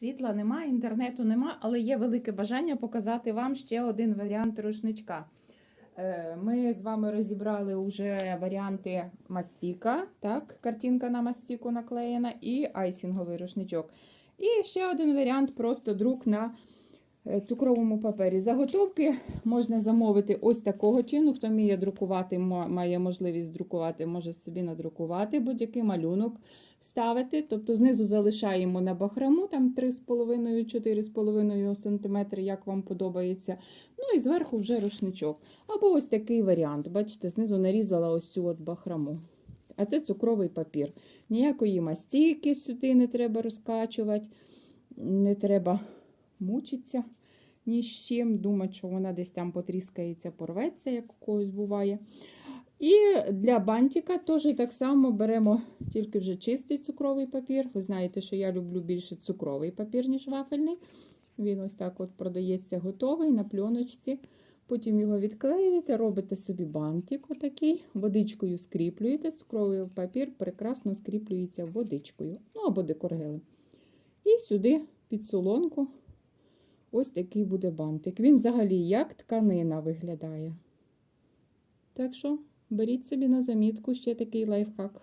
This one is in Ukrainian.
Світла нема, інтернету нема, але є велике бажання показати вам ще один варіант рушничка. Е, Ми з вами розібрали вже варіанти мастіка, так, картинка на мастіку наклеєна, і айсінговий рушничок. І ще один варіант просто друк на цукровому папері. Заготовки можна замовити ось такого чину. Хто вміє друкувати, має можливість друкувати, може собі надрукувати будь-який малюнок ставити. Тобто знизу залишаємо на бахрому, там 3,5-4,5 см, як вам подобається. Ну і зверху вже рушничок. Або ось такий варіант. Бачите, знизу нарізала ось цю от бахрому. А це цукровий папір. Ніякої мастійки сюди не треба розкачувати, не треба мучитися ні з чим. Думати, що вона десь там потріскається, порветься, як у когось буває. І для бантика теж так само беремо тільки вже чистий цукровий папір. Ви знаєте, що я люблю більше цукровий папір, ніж вафельний. Він ось так от продається готовий на пленочці. Потім його відклеюєте, робите собі бантик отакий, водичкою скріплюєте. Цукровий папір прекрасно скріплюється водичкою, ну або декоргелем. І сюди під солонку ось такий буде бантик. Він взагалі як тканина виглядає. Так що беріть собі на замітку ще такий лайфхак.